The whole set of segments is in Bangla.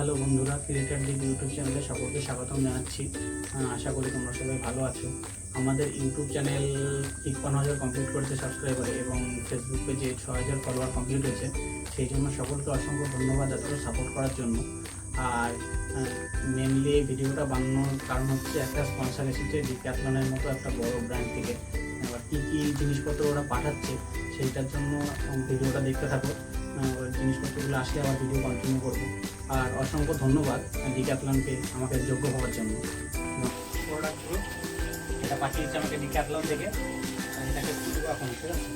হ্যালো বন্ধুরা ক্রিয়েটার ইউটিউব চ্যানেলে সকলকে স্বাগতম জানাচ্ছি। আশা করি তোমরা সবাই ভালো আছো। আমাদের ইউটিউব চ্যানেল তিপ্পান্ন হাজার কমপ্লিট করেছে সাবস্ক্রাইবারে এবং ফেসবুক পেজে ছ হাজার ফলোয়ার কমপ্লিট হয়েছে। সেই জন্য সকলকে অসংখ্য ধন্যবাদ এতটা সাপোর্ট করার জন্য। আর মেনলি ভিডিওটা বানানোর কারণ হচ্ছে একটা স্পন্সার এসেছে ডিক্যাথলনের মতো একটা বড় ব্র্যান্ড থেকে। এবার কী কী জিনিসপত্র ওরা পাঠাচ্ছে, সেইটার জন্য ভিডিওটা দেখতে থাকো। জিনিসপত্রগুলো আসলে আবার ভিডিও কন্টিনিউ করব। আর অসংখ্য ধন্যবাদ ডিক্যাথলনকে আমাকে যোগ্য হওয়ার জন্য। প্রোডাক্টগুলো এটা পাঠিয়েছে আমাকে ডিক্যাথলন থেকে। এটাকে এখন, ঠিক আছে?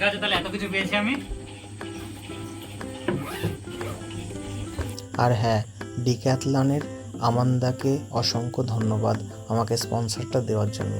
ঠিক আছে, তাহলে এত কিছু পেয়েছি আমি। আর হ্যাঁ ডিক্যাথলনের আমান্দাকে অসংখ্য ধন্যবাদ আমাকে স্পন্সরটা দেওয়ার জন্য।